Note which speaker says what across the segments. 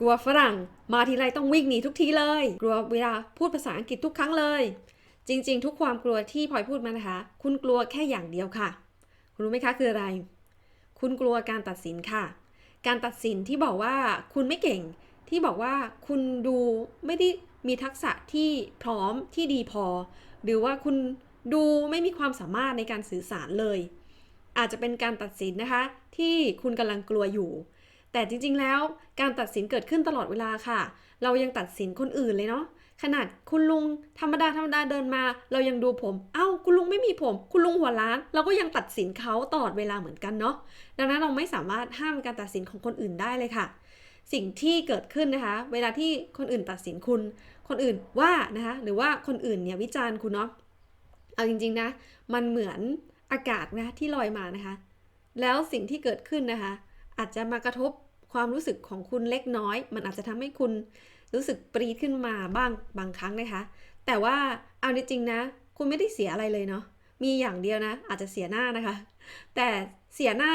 Speaker 1: กลัวฝรั่ง มาทีไรต้องวิ่งหนีทุกทีเลย กลัวเวลาพูดภาษาอังกฤษทุกครั้งเลย จริง ๆ ทุกความกลัวที่พลอยพูดมานะคะ คุณกลัวแค่อย่างเดียวค่ะ คุณรู้ไหมคะคืออะไร คุณกลัวการตัดสินค่ะ การตัดสินที่บอกว่าคุณไม่เก่ง ที่บอกว่าคุณดูไม่ได้มีทักษะที่พร้อมที่ดีพอ หรือว่าคุณดูไม่มีความสามารถในการสื่อสารเลย อาจจะเป็นการตัดสินนะคะ ที่คุณกำลังกลัวอยู่ แต่จริงๆแล้วการตัดสินเกิดขึ้นตลอดเวลาค่ะ เรายังตัดสินคนอื่นเลยเนาะขนาดคุณลุงธรรมดาธรรมดาเดินมา เรายังดูผม เอ้าคุณลุงไม่มีผม คุณลุงหัวล้าน เราก็ยังตัดสินเขาตลอดเวลาเหมือนกันเนาะดังนั้นเราไม่สามารถห้ามการตัดสินของคนอื่นได้เลยค่ะ สิ่งที่เกิดขึ้นนะคะ เวลาที่คนอื่นตัดสินคุณ คนอื่นว่านะคะหรือว่าคนอื่นเนี่ยวิจารณ์คุณเนาะเอาจริงๆนะ มันเหมือนอากาศนะที่ลอยมานะคะ แล้วสิ่งที่เกิดขึ้นนะคะ อาจจะมากระทบความรู้สึกของคุณเล็กน้อย มันอาจจะทำให้คุณรู้สึกปรีดขึ้นมาบ้างบางครั้งนะคะ แต่ว่าเอาจริงๆนะ คุณไม่ได้เสียอะไรเลยเนาะมีอย่างเดียวนะ อาจจะเสียหน้านะคะ แต่เสียหน้า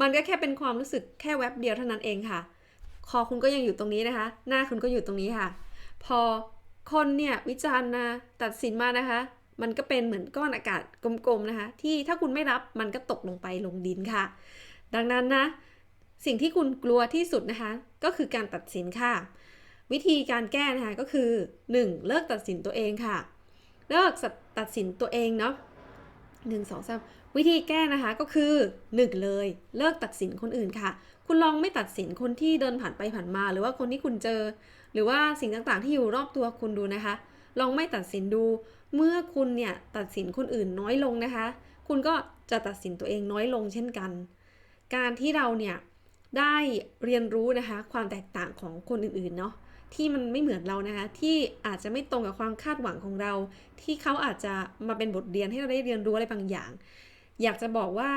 Speaker 1: มันก็แค่เป็นความรู้สึกแค่แวบเดียวเท่านั้นเองค่ะ คอคุณก็ยังอยู่ตรงนี้นะคะ หน้าคุณก็อยู่ตรงนี้ค่ะ พอคนเนี่ยวิจารณ์นะตัดสินมานะคะ มันก็เป็นเหมือนก้อนอากาศกลมๆนะคะ ที่ถ้าคุณไม่รับมันก็ตกลงไปลงดินค่ะ ดังนั้นนะ สิ่งที่คุณกลัวที่สุดนะคะ ก็คือการตัดสินค่ะ วิธีการแก้นะคะก็คือ 1. เลิกตัดสินตัวเองค่ะ เลิกตัดสินตัวเองเนาะหนึ่งสองสามวิธีแก้นะคะก็คือ 1 เลย เลิกตัดสินคนอื่นค่ะ คุณลองไม่ตัดสินคนที่เดินผ่านไปผ่านมา หรือว่าคนที่คุณเจอ หรือว่าสิ่งต่างๆ ที่อยู่รอบตัวคุณดูนะคะ ลองไม่ตัดสินดู เมื่อคุณเนี่ยตัดสินคนอื่นน้อยลงนะคะ คุณก็จะตัดสินตัวเองน้อยลงเช่นกัน การที่เราเนี่ย ได้เรียนรู้นะคะความแตกต่างของคนอื่นๆเนาะที่มันไม่เหมือนเรานะคะที่อาจจะไม่ตรงกับความคาดหวังของเรา ที่เขาอาจจะมาเป็นบทเรียนให้เราได้เรียนรู้อะไรบางอย่าง อยากจะบอกว่า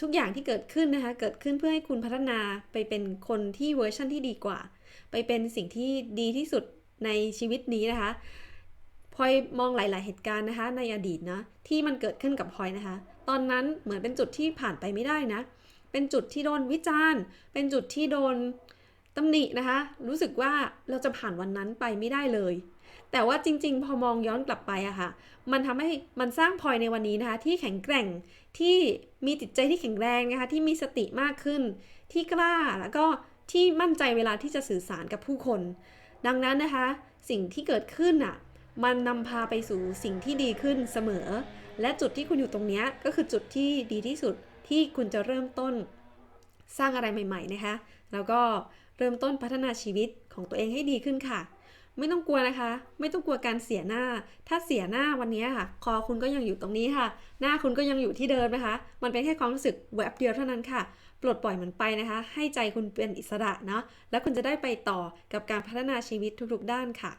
Speaker 1: ทุกอย่างที่เกิดขึ้นนะคะเกิดขึ้นเพื่อให้คุณพัฒนาไปเป็นคนที่เวอร์ชั่นที่ดีกว่า ไปเป็นสิ่งที่ดีที่สุดในชีวิตนี้นะคะพลอยมองหลาย ๆ เหตุการณ์นะคะในอดีตนะที่มันเกิดขึ้นกับพลอยนะคะ ตอนนั้นเหมือนเป็นจุดที่ผ่านไปไม่ได้นะเเป็นจุดที่โดนวิจารณ์ เป็นจุดที่โดนตำหนินะคะ รู้สึกว่าเราจะผ่านวันนั้นไปไม่ได้เลย แต่ว่าจริง ๆ พอมองย้อนกลับไปอะค่ะ มันทำให้มันสร้างพลอยในวันนี้นะคะ ที่แข็งแกร่ง ที่มีจิตใจที่แข็งแรงนะคะ ที่มีสติมากขึ้น ที่กล้า แล้วก็ที่มั่นใจเวลาที่จะสื่อสารกับผู้คน ดังนั้นนะคะ สิ่งที่เกิดขึ้นอะมันนำพาไปสู่สิ่งที่ดีขึ้นเสมอ และจุดที่คุณอยู่ตรงนี้ก็คือจุดที่ดีที่สุด ที่คุณจะเริ่มต้นสร้างอะไรใหม่ ๆ นะคะ แล้วก็เริ่มต้นพัฒนาชีวิตของตัวเองให้ดีขึ้นค่ะ ไม่ต้องกลัวนะคะ ไม่ต้องกลัวการเสียหน้า ถ้าเสียหน้าวันนี้ค่ะ คอคุณก็ยังอยู่ตรงนี้ค่ะ หน้าคุณก็ยังอยู่ที่เดิมนะคะ มันเป็นแค่ความรู้สึกแวบเดียวเท่านั้นค่ะ ปลดปล่อยมันไปนะคะ ให้ใจคุณเป็นอิสระเนาะ แล้วคุณจะได้ไปต่อกับการพัฒนาชีวิตทุกๆ ด้านค่ะ